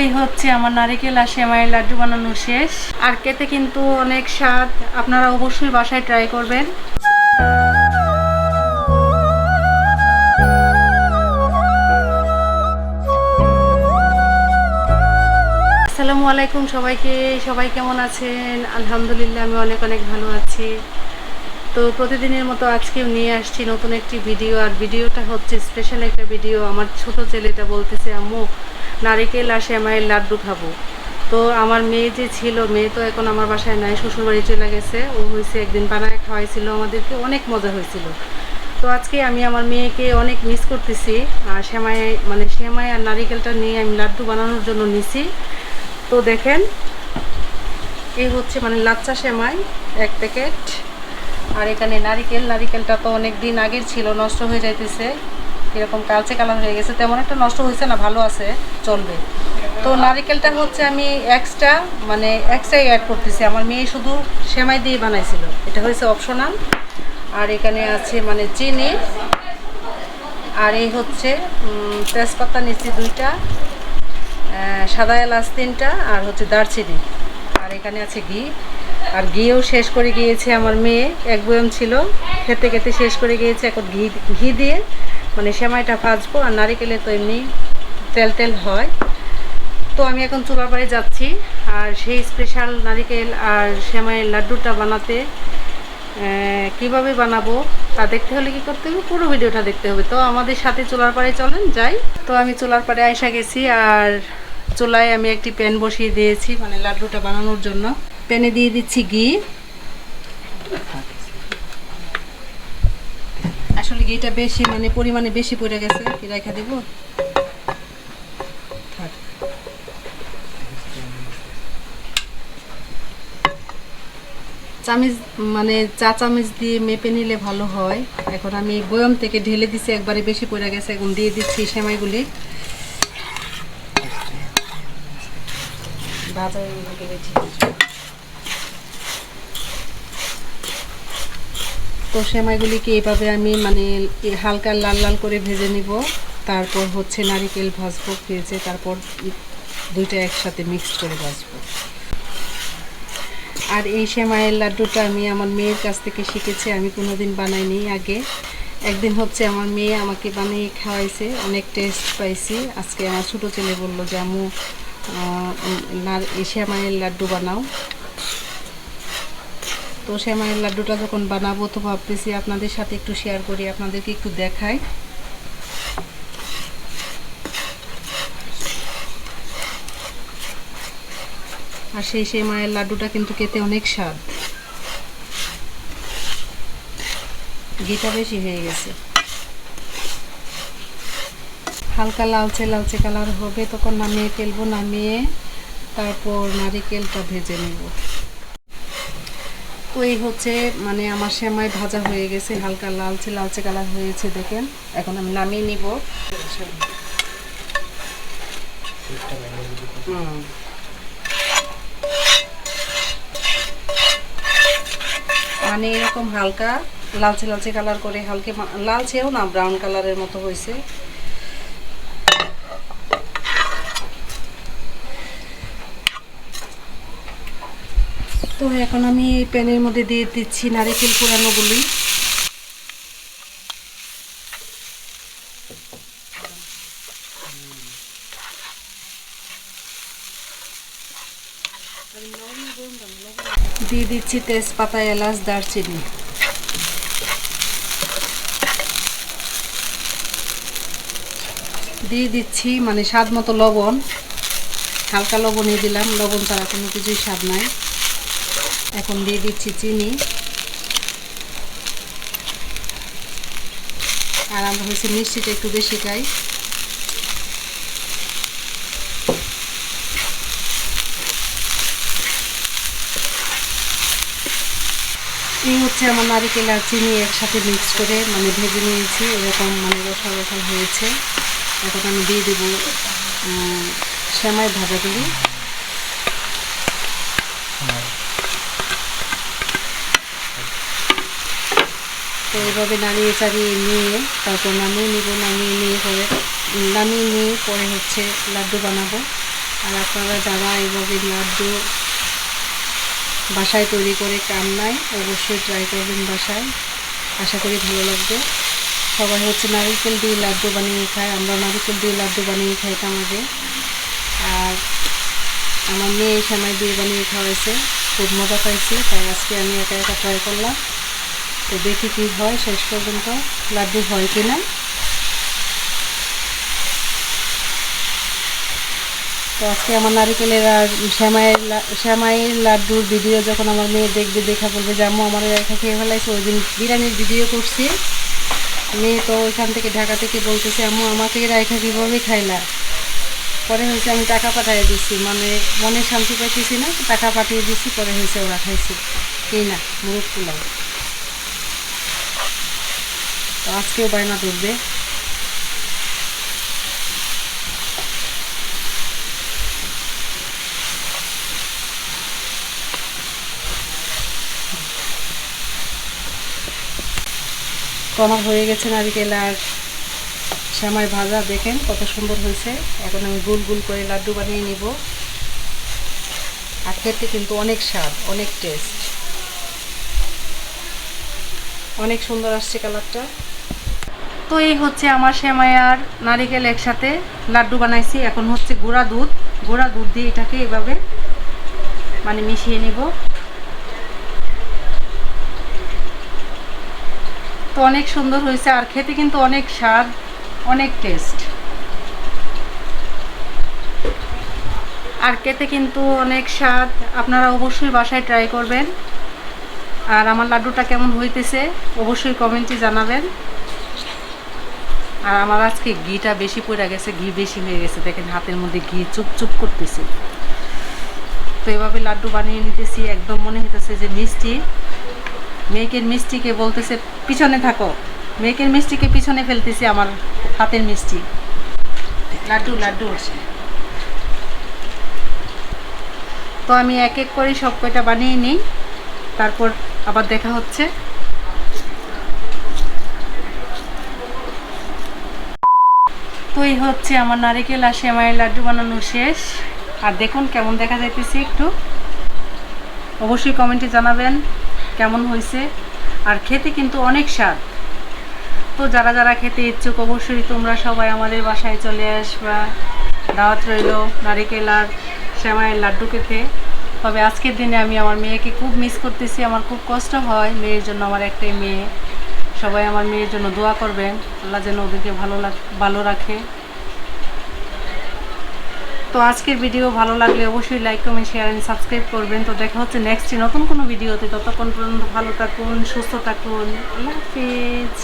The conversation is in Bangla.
এই হচ্ছে আমার নারিকেল আর সেমাইয়ের লাড্ডু বানানো শেষ। আর খেতে কিন্তু অনেক স্বাদ। আপনারা অবশ্যই বাসায় ট্রাই করবেন। আসসালামু আলাইকুম সবাইকে। সবাই কেমন আছেন? আলহামদুলিল্লাহ, আমি অনেক অনেক ভালো আছি। তো প্রতিদিনের মতো আজকেও নিয়ে আসছি নতুন একটি ভিডিও। আর ভিডিওটা হচ্ছে স্পেশাল একটা ভিডিও। আমার ছোট ছেলেটা বলতেছে, আম্মু নারিকেল আর শ্যামাইয়ের লাড্ডু খাব। তো আমার মেয়ে যে ছিল, মেয়ে তো এখন আমার বাসায় নাই, শ্বশুরবাড়ি চলে গেছে। ও হয়েছে একদিন বানায় খাওয়াইছিল, আমাদেরকে অনেক মজা হয়েছিল। তো আজকে আমি আমার মেয়েকে অনেক মিস করতেছি। আর সেমাই মানে শ্যামাই আর নারিকেলটা নিয়ে আমি লাড্ডু বানানোর জন্য নিছি। তো দেখেন এই হচ্ছে মানে লাচ্চা শ্যামাই, এক প্যাকেট। আর এখানে নারিকেল, নারিকেলটা তো অনেক দিন আগের ছিল, নষ্ট হয়ে যাইতেছে। এরকম কালচে কালার হয়ে গেছে, তেমন একটা নষ্ট হয়েছে না, ভালো আছে, চলবে। তো নারিকেলটা হচ্ছে আমি এক্সট্রা মানে এক্সট্রাই অ্যাড করতেছি। আমার মেয়ে শুধু সেমাই দিয়ে বানাইছিল। এটা হয়েছে অপশনাল আর এখানে আছে মানে চিনি। আর এই হচ্ছে তেজপাতা নিচ্ছি দুইটা সাদা এলাচ তিনটা, আর হচ্ছে দারচিনি। আর এখানে আছে ঘি। আর ঘিও শেষ করে গিয়েছে আমার মেয়ে। এক বয়ম ছিল, খেতে খেতে শেষ করে গিয়েছে। এখন ঘি ঘি দিয়ে মানে সেমাইটা ভাজবো, আর নারিকেলে তো এমনি তেল তেল হয়। তো আমি এখন চুলার বাড়ি যাচ্ছি, আর সেই স্পেশাল নারিকেল আর সেমাইয়ের লাড্ডুটা বানাতে কীভাবে বানাবো তা দেখতে হলে কি করতে হবে? পুরো ভিডিওটা দেখতে হবে। তো আমাদের সাথে চুলার পাড়ে চলেন, যাই। তো আমি চুলার পাড়ে আইসা গেছি, আর চুলায় আমি একটি প্যান বসিয়ে দিয়েছি মানে লাড্ডুটা বানানোর জন্য। প্যানে দিয়ে দিচ্ছি ঘি। আসলে ঘিটা বেশি মানে পরিমাণে বেশি পড়ে গেছে কি রেখা দেবো। চামিচ মানে চা চামিচ দিয়ে মেপে নিলে ভালো হয়। এখন আমি বয়ম থেকে ঢেলে দিছি, একবারে বেশি পড়ে গেছে, এখন দিয়ে দিচ্ছি সেমাইগুলি। ভাজা তো সেমাইগুলিকে এইভাবে আমি মানে হালকা লাল লাল করে ভেজে নিব। তারপর হচ্ছে নারিকেল ভাজবো, ভেজে তারপর দুইটা একসাথে মিক্সড করে ভাজবো। আর এই সেমাইয়ের লাড্ডুটা আমি আমার মেয়ের কাছ থেকে শিখেছি, আমি কোনোদিন বানাইনি আগে। একদিন হচ্ছে আমার মেয়ে আমাকে বানিয়ে খাওয়াইছে, অনেক টেস্ট পাইছি। আজকে আমার ছোটো ছেলে বলল যে আমু সেমাইয়ের লাড্ডু বানাও। তো সেমাইয়ের লাড্ডুটা যখন বানাবো তো ভাবতেছি আপনাদের সাথে একটু শেয়ার করি, আপনাদেরকে একটু দেখাই। আর সেই সেমাইয়ের লাড্ডুটা কিন্তু খেতে অনেক স্বাদ। ঘিটা বেশি হয়ে গেছে। হালকা লালচে লালচে কালার হবে, তখন নামিয়ে ফেলব, নামিয়ে তারপর নারিকেলটা ভেজে নেব। তো এই হচ্ছে মানে আমার সেমাই ভাজা হয়ে গেছে, হালকা লালচে লালচে কালার হয়েছে, দেখেন। এখন আমি নামিয়ে নিব। মানে এরকম হালকা, লালচে লালচে কালার করে, হালকে লালচেও না, ব্রাউন কালারের মতো হয়েছে। তো এখন আমি এই প্যানের মধ্যে দিয়ে দিচ্ছি নারিকেল পোড়ানোগুলি দিয়ে দিচ্ছি তেজপাতা, এলাচ, দারচিনি। দিয়ে দিচ্ছি মানে স্বাদ মতো লবণ, হালকা লবণই দিলাম, লবণ ছাড়া কোনো কিছুই স্বাদ নাই। এখন দিয়ে দিচ্ছি চিনি। আর আমরা হচ্ছে মিষ্টিটা একটু বেশি খাই। এই হচ্ছে আমার নারিকেল আর চিনি একসাথে মিক্স করে মানে ভেজে নিয়েছি। এরকম মানে রসা রসা হয়েছে। এখন আমি দিয়ে দেবো সেমাই ভাজাগুলি তো এইভাবে নাড়িয়ে চাড়িয়ে নিয়ে তারপর নামিয়ে নিব, নামিয়ে নিয়ে পরে নামিয়ে নিয়ে পরে হচ্ছে লাড্ডু বানাবো। আর আপনারা যারা এইভাবে লাড্ডু বাসায় তৈরি করে কাম নাই, অবশ্যই ট্রাই করবেন বাসায়। আশা করি ভালো লাগবে। সবাই হচ্ছে নারিকেল দিয়ে লাড্ডু বানিয়ে খায়। আমরা নারিকেল দিয়ে লাড্ডু বানিয়ে খাইতাম আগে। আর আমার মেয়ে সময় দিয়ে বানিয়ে খাওয়াইছে। খুব মজা পাইছি, তাই আজকে আমি একা একা ট্রাই করলাম। তো দেখি কী হয় শেষ পর্যন্ত। লাড্ডু হয় কি না তো আজকে আমার নারিকেলের আর শ্যামাইয়ের শ্যামাইয়ের লাড্ডুর ভিডিও যখন আমার মেয়ে দেখবে, দেখা বলবে যে, আম্মু আমার রেখা খেয়ে ফেলাইছে, ওই দিন বিরিয়ানির ভিডিও করছি। মেয়ে তো ওইখান থেকে ঢাকা থেকে বলতেছে, আম্মু, আমাকে রেখা কীভাবে খাইলা? পরে হয়েছে আমি টাকা পাঠিয়ে দিচ্ছি মানে মনে শান্তি পাইতেছি না, টাকা পাঠিয়ে দিচ্ছি পরে হয়েছে ওরা খাইছে। কি না মুরগ পোলাও। আজকেও বায়না ধরবে। তো আমার হয়ে গেছে নারিকেল আর শ্যামাই ভাজা। দেখেন কত সুন্দর হয়েছে। এখন আমি গুল গুল করে লাড্ডু বানিয়ে নিব। আর খেতে কিন্তু অনেক স্বাদ, অনেক টেস্ট অনেক সুন্দর আসছে কালারটা। তো এই হচ্ছে আমার শ্যামাই আর নারিকেল একসাথে লাড্ডু বানাইছি, এখন হচ্ছে গুঁড়া দুধ। গুঁড়া দুধ দিয়ে এটাকে এভাবে মানে মিশিয়ে নিব। তো অনেক সুন্দর হয়েছে আর খেতে কিন্তু অনেক স্বাদ, অনেক টেস্ট। আর খেতে কিন্তু অনেক স্বাদ, আপনারা অবশ্যই বাসায় ট্রাই করবেন। আর আমার লাড্ডুটা কেমন হইতেছে, অবশ্যই কমেন্টে জানাবেন। আর আমার আজকে ঘিটা বেশি পড়ে গেছে, ঘি বেশি হয়ে গেছে। দেখেন হাতের মধ্যে ঘি চুপ চুপ করতেছে। তো এভাবে লাড্ডু বানিয়ে নিতেছি, একদম মনে হইতেছে যে মিষ্টি। মেয়েকের মিষ্টিকে বলতেছে, পিছনে থাকো। মেয়েকের মিষ্টিকে পিছনে ফেলতেছি আমার হাতের মিষ্টি। লাড্ডু লাড্ডু। তো আমি এক এক করে সব কয়টা বানিয়ে নিই। তারপর আবার দেখা হচ্ছে। তো এই হচ্ছে আমার নারিকেল আর সেমাইয়ের লাড্ডু বানানো শেষ। আর দেখুন কেমন দেখা যাইতেছে একটু। অবশ্যই কমেন্টে জানাবেন কেমন হয়েছে। আর খেতে কিন্তু অনেক স্বাদ। তো যারা যারা খেতে ইচ্ছুক, অবশ্যই তোমরা সবাই আমাদের বাসায় চলে আসবা। দাওয়াত রইল নারিকেল আর শ্যামাইয়ের লাড্ডু খেতে। তবে আজকের দিনে আমি আমার মেয়েকে খুব মিস করতেছি। আমার খুব কষ্ট হয় মেয়ের জন্য আমার একটাই মেয়ে। সবাই আমার মেয়ের জন্য দোয়া করবেন। আল্লাহ যেন ওদেরকে ভালো ভালো রাখে। তো আজকের ভিডিও ভালো লাগলে অবশ্যই like comment share and subscribe করবেন। তো দেখা হচ্ছে নেক্সট নতুন কোনো ভিডিওতে। ততক্ষণ পর্যন্ত ভালো থাকুন, সুস্থ থাকুন। আল্লাহ হাফিজ।